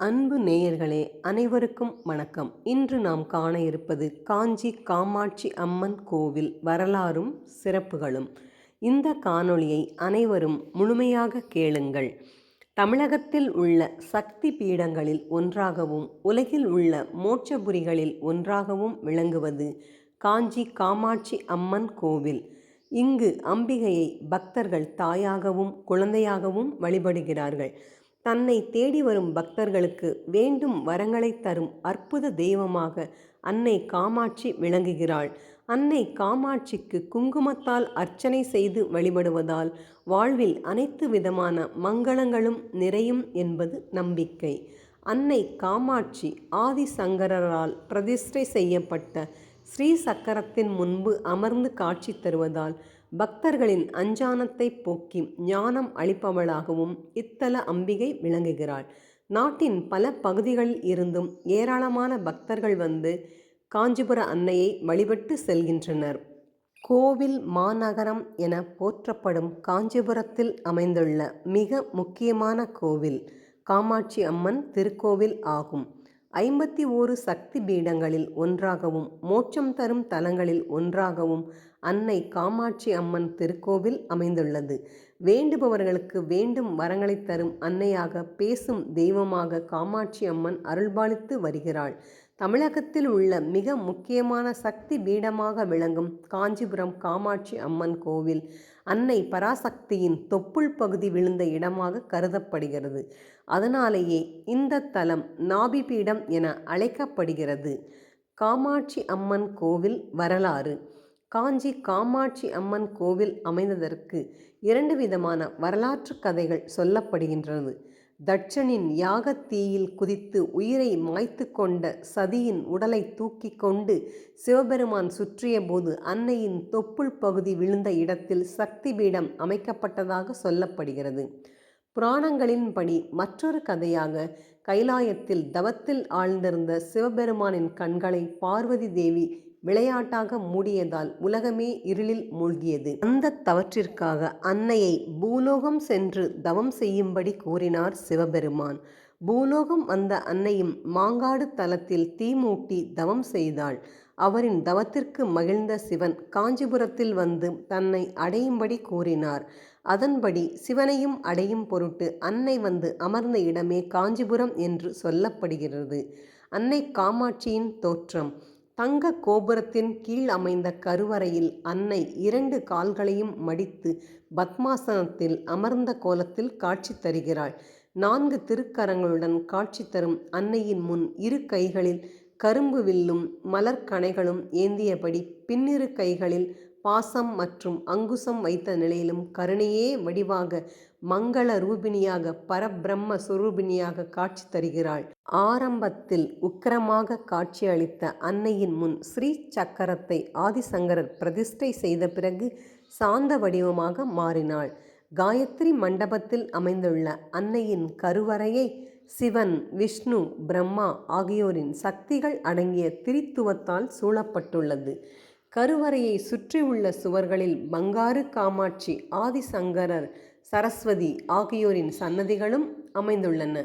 அன்பு நேயர்களே அனைவருக்கும் வணக்கம். இன்று நாம் காண இருப்பது காஞ்சி காமாட்சி அம்மன் கோவில் வரலாறும் சிறப்புகளும். இந்த காணொளியை அனைவரும் முழுமையாக கேளுங்கள். தமிழகத்தில் உள்ள சக்தி பீடங்களில் ஒன்றாகவும் உலகில் உள்ள மோட்சபுரிகளில் ஒன்றாகவும் விளங்குவது காஞ்சி காமாட்சி அம்மன் கோவில். இங்கு அம்பிகையை பக்தர்கள் தாயாகவும் குழந்தையாகவும் வழிபடுகிறார்கள். தன்னை தேடி வரும் பக்தர்களுக்கு வேண்டும் வரங்களை தரும் அற்புத தெய்வமாக அன்னை காமாட்சி விளங்குகிறாள். அன்னை காமாட்சிக்கு குங்குமத்தால் அர்ச்சனை செய்து வழிபடுவதால் வாழ்வில் அனைத்து விதமான மங்களங்களும் நிறையும் என்பது நம்பிக்கை. அன்னை காமாட்சி ஆதிசங்கரால் பிரதிஷ்டை செய்யப்பட்ட ஸ்ரீ சக்கரத்தின் முன்பு அமர்ந்து காட்சி தருவதால் பக்தர்களின் அஞ்சானத்தை போக்கி ஞானம் அளிப்பவளாகவும் இத்தல அம்பிகை விளங்குகிறாள். நாட்டின் பல பகுதிகளில் இருந்தும் ஏராளமான பக்தர்கள் வந்து காஞ்சிபுர அன்னையை வழிபட்டு செல்கின்றனர். கோவில் மாநகரம் என போற்றப்படும் காஞ்சிபுரத்தில் அமைந்துள்ள மிக முக்கியமான கோவில் காமாட்சி அம்மன் திருக்கோவில் ஆகும். ஐம்பத்தி ஓரு சக்தி பீடங்களில் ஒன்றாகவும் மோட்சம் தரும் தலங்களில் ஒன்றாகவும் அன்னை காமாட்சி அம்மன் திருக்கோவில் அமைந்துள்ளது. வேண்டுபவர்களுக்கு வேண்டும் வரங்களை தரும் அன்னையாக பேசும் தெய்வமாக காமாட்சி அம்மன் அருள்பாலித்து வருகிறாள். தமிழகத்தில் உள்ள மிக முக்கியமான சக்தி பீடமாக விளங்கும் காஞ்சிபுரம் காமாட்சி அம்மன் கோவில் அன்னை பராசக்தியின் தொப்புள் பகுதி விழுந்த இடமாக கருதப்படுகிறது. அதனாலேயே இந்த தலம் நாபி பீடம் என அழைக்கப்படுகிறது. காமாட்சி அம்மன் கோவில் வரலாறு. காஞ்சி காமாட்சி அம்மன் கோவில் அமைந்ததற்கு இரண்டு விதமான வரலாற்று கதைகள் சொல்லப்படுகின்றது. தட்சனின் யாகத்தீயில் குதித்து உயிரை மாய்த்து கொண்ட சதியின் உடலை தூக்கி கொண்டு சிவபெருமான் சுற்றிய போது அன்னையின் தொப்புள் பகுதி விழுந்த இடத்தில் சக்தி பீடம் அமைக்கப்பட்டதாக சொல்லப்படுகிறது. புராணங்களின்படி மற்றொரு கதையாக கைலாயத்தில் தவத்தில் ஆழ்ந்திருந்த சிவபெருமானின் கண்களை பார்வதி தேவி விளையாட்டாக மூடியதால் உலகமே இருளில் மூழ்கியது. அந்த தவற்றிற்காக அன்னையை பூலோகம் சென்று தவம் செய்யும்படி கூறினார் சிவபெருமான். பூலோகம் வந்த அன்னையும் மாங்காடு தலத்தில் தீ மூட்டி தவம் செய்தாள். அவரின் தவத்திற்கு மகிழ்ந்த சிவன் காஞ்சிபுரத்தில் வந்து தன்னை அடையும்படி கூறினார். அதன்படி சிவனையும் அடையும் பொருட்டு அன்னை வந்து அமர்ந்த இடமே காஞ்சிபுரம் என்று சொல்லப்படுகிறது. அன்னை காமாட்சியின் தோற்றம். தங்க கோபுரத்தின் கீழ் அமைந்த கருவறையில் அன்னை இரண்டு கால்களையும் மடித்து பத்மாசனத்தில் அமர்ந்த கோலத்தில் காட்சி தருகிறாள். நான்கு திருக்கரங்களுடன் காட்சி தரும் அன்னையின் முன் இரு கைகளில் கரும்பு வில்லும் மலர்கணைகளும் ஏந்தியபடி பின்னிரு கைகளில் பாசம் மற்றும் அங்குசம் வைத்த நிலையிலும் கருணையே வடிவாக மங்கள ரூபிணியாக பரபிரம்ம சுரூபிணியாக காட்சி தருகிறாள். ஆரம்பத்தில் உக்கிரமாக காட்சியளித்த அன்னையின் முன் ஸ்ரீ சக்கரத்தை ஆதிசங்கரர் பிரதிஷ்டை செய்த பிறகு சாந்த வடிவமாக மாறினாள். காயத்ரி மண்டபத்தில் அமைந்துள்ள அன்னையின் கருவறையை சிவன் விஷ்ணு பிரம்மா ஆகியோரின் சக்திகள் அடங்கிய திரித்துவத்தால் சூழப்பட்டுள்ளது. கருவறையை சுற்றியுள்ள சுவர்களில் பங்காரு காமாட்சி ஆதிசங்கரர் சரஸ்வதி ஆகியோரின் சன்னதிகளும் அமைந்துள்ளன.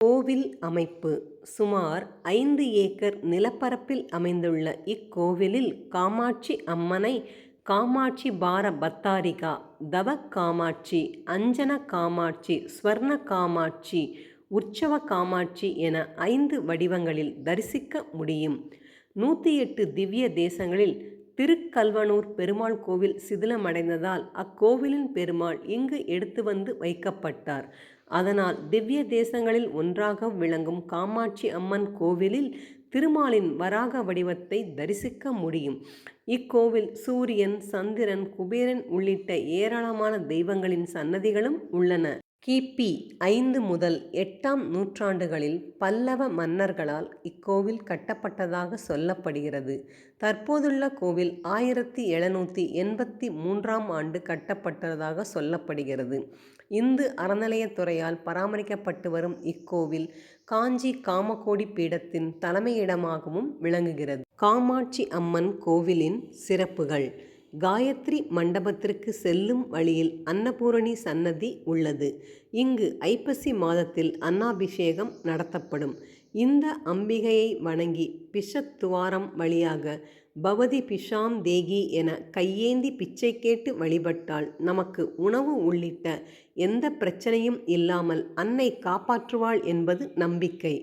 கோவில் அமைப்பு சுமார் ஐந்து ஏக்கர் நிலப்பரப்பில் அமைந்துள்ள இக்கோவிலில் காமாட்சி அம்மனை காமாட்சி பார பத்தாரிகா தவ காமாட்சி அஞ்சன காமாட்சி ஸ்வர்ண காமாட்சி உற்சவ காமாட்சி என ஐந்து வடிவங்களில் தரிசிக்க முடியும். நூற்றி எட்டு திவ்ய தேசங்களில் திருக்கல்வனூர் பெருமாள் கோவில் சிதிலமடைந்ததால் அக்கோவிலின் பெருமாள் இங்கு எடுத்து வந்து வைக்கப்பட்டார். அதனால் திவ்ய தேசங்களில் ஒன்றாக விளங்கும் காமாட்சி அம்மன் கோவிலில் திருமாலின் வராக வடிவத்தை தரிசிக்க முடியும். இக்கோவில் சூரியன் சந்திரன் குபேரன் உள்ளிட்ட ஏராளமான தெய்வங்களின் சன்னதிகளும் உள்ளன. கிபி ஐந்து முதல் எட்டாம் நூற்றாண்டுகளில் பல்லவ மன்னர்களால் இக்கோவில் கட்டப்பட்டதாக சொல்லப்படுகிறது. தற்போதுள்ள கோவில் ஆயிரத்தி எழுநூற்றி எண்பத்தி மூன்றாம் ஆண்டு கட்டப்பட்டதாக சொல்லப்படுகிறது. இந்து அறநிலையத்துறையால் பராமரிக்கப்பட்டு வரும் இக்கோவில் காஞ்சி காமகோடி பீடத்தின் தலைமையிடமாகவும் விளங்குகிறது. காமாட்சி அம்மன் கோவிலின் சிறப்புகள். காயத்ரி மண்டபத்திற்கு செல்லும் வழியில் அன்னபூரணி சன்னதி உள்ளது. இங்கு ஐப்பசி மாதத்தில் அன்னாபிஷேகம் நடத்தப்படும். இந்த அம்பிகையை வணங்கி பிஷத்துவாரம் வழியாக பவதி பிஷாம் தேகி என கையேந்தி பிச்சை கேட்டு வழிபட்டால் நமக்கு உணவு உள்ளிட்ட எந்த பிரச்சனையும் இல்லாமல் அன்னை காப்பாற்றுவாள் என்பது நம்பிக்கை.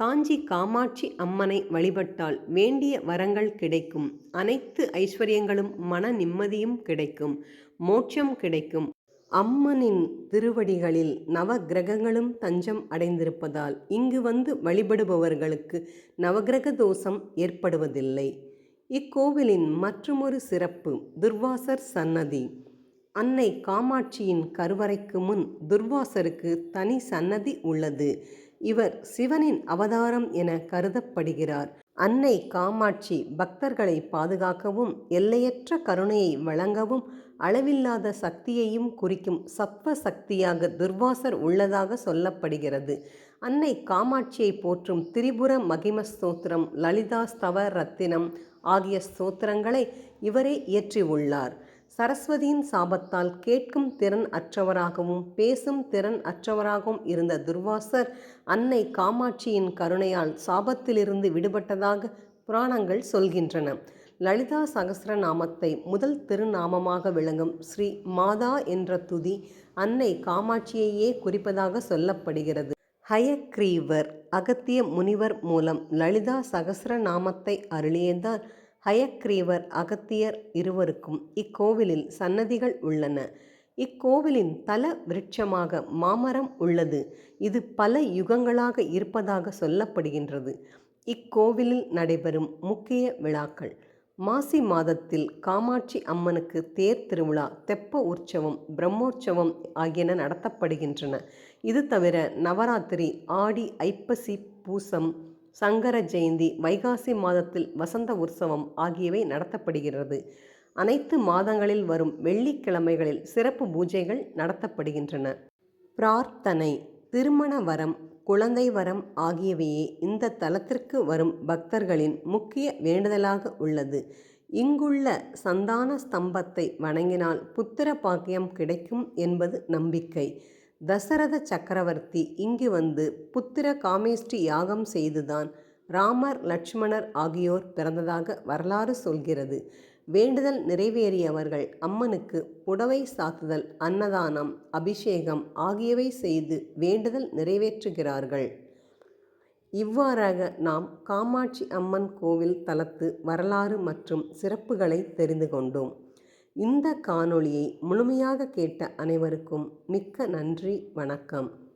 காஞ்சி காமாட்சி அம்மனை வழிபட்டால் வேண்டிய வரங்கள் கிடைக்கும். அனைத்து ஐஸ்வர்யங்களும் மன நிம்மதியும் கிடைக்கும். மோட்சம் கிடைக்கும். அம்மனின் திருவடிகளில் நவ கிரகங்களும் தஞ்சம் அடைந்திருப்பதால் இங்கு வந்து வழிபடுபவர்களுக்கு நவகிரக தோஷம் ஏற்படுவதில்லை. இக்கோவிலின் மற்றுமொரு சிறப்பு துர்வாசர் சன்னதி. அன்னை காமாட்சியின் கருவறைக்கு முன் துர்வாசருக்கு தனி சன்னதி உள்ளது. இவர் சிவனின் அவதாரம் என கருதப்படுகிறார். அன்னை காமாட்சி பக்தர்களை பாதுகாக்கவும் எல்லையற்ற கருணையை வழங்கவும் அளவில்லாத சக்தியையும் குறிக்கும் சத்வ சக்தியாக துர்வாசர் உள்ளதாக சொல்லப்படுகிறது. அன்னை காமாட்சியை போற்றும் திரிபுர மகிம ஸ்தோத்திரம் லலிதா ஸ்தவ ரத்தினம் ஆகிய ஸ்தோத்திரங்களை இவரே இயற்றியுள்ளார் சரஸ்வதியின் சாபத்தால் கேட்கும் திறன் அற்றவராகவும் பேசும் திறன் அற்றவராகவும் இருந்த துர்வாசர் அன்னை காமாட்சியின் கருணையால் சாபத்திலிருந்து விடுபட்டதாக புராணங்கள் சொல்கின்றன. லலிதா சகசிரநாமத்தை முதல் திருநாமமாக விளங்கும் ஸ்ரீ மாதா என்ற துதி அன்னை காமாட்சியையே குறிப்பதாக சொல்லப்படுகிறது. ஹயக்ரீவர் அகத்திய முனிவர் மூலம் லலிதா சகசிரநாமத்தை அருளியதால் ஹயக்ரீவர் அகத்தியர் இருவருக்கும் இக்கோவிலில் சன்னதிகள் உள்ளன. இக்கோவிலின் தல விருட்சமாக மாமரம் உள்ளது. இது பல யுகங்களாக இருப்பதாக சொல்லப்படுகின்றது. இக்கோவிலில் நடைபெறும் முக்கிய விழாக்கள். மாசி மாதத்தில் காமாட்சி அம்மனுக்கு தேர் திருவிழா தெப்ப உற்சவம் பிரம்மோற்சவம் ஆகியன நடத்தப்படுகின்றன. இது தவிர நவராத்திரி ஆடி ஐப்பசி பூசம் சங்கர ஜெயந்தி வைகாசி மாதத்தில் வசந்த உற்சவம் ஆகியவை நடத்தப்படுகிறது. அனைத்து மாதங்களில் வரும் வெள்ளிக்கிழமைகளில் சிறப்பு பூஜைகள் நடத்தப்படுகின்றன. பிரார்த்தனை திருமண வரம் குழந்தை வரம் ஆகியவையே இந்த தலத்திற்கு வரும் பக்தர்களின் முக்கிய வேண்டுதலாக உள்ளது. இங்குள்ள சந்தான ஸ்தம்பத்தை வணங்கினால் புத்திர பாக்கியம் கிடைக்கும் என்பது நம்பிக்கை. தசரத சக்கரவர்த்தி இங்கு வந்து புத்திர காமேஷ்டி யாகம் செய்துதான் ராமர் லட்சுமணர் ஆகியோர் பிறந்ததாக வரலாறு சொல்கிறது. வேண்டுதல் நிறைவேறியவர்கள் அம்மனுக்கு புடவை சாத்துதல் அன்னதானம் அபிஷேகம் ஆகியவை செய்து வேண்டுதல் நிறைவேற்றுகிறார்கள். இவ்வாறாக நாம் காமாட்சி அம்மன் கோவில் தலத்து வரலாறு மற்றும் சிறப்புகளை தெரிந்து கொண்டோம். இந்த காணொளியை முழுமையாக கேட்ட அனைவருக்கும் மிக்க நன்றி வணக்கம்.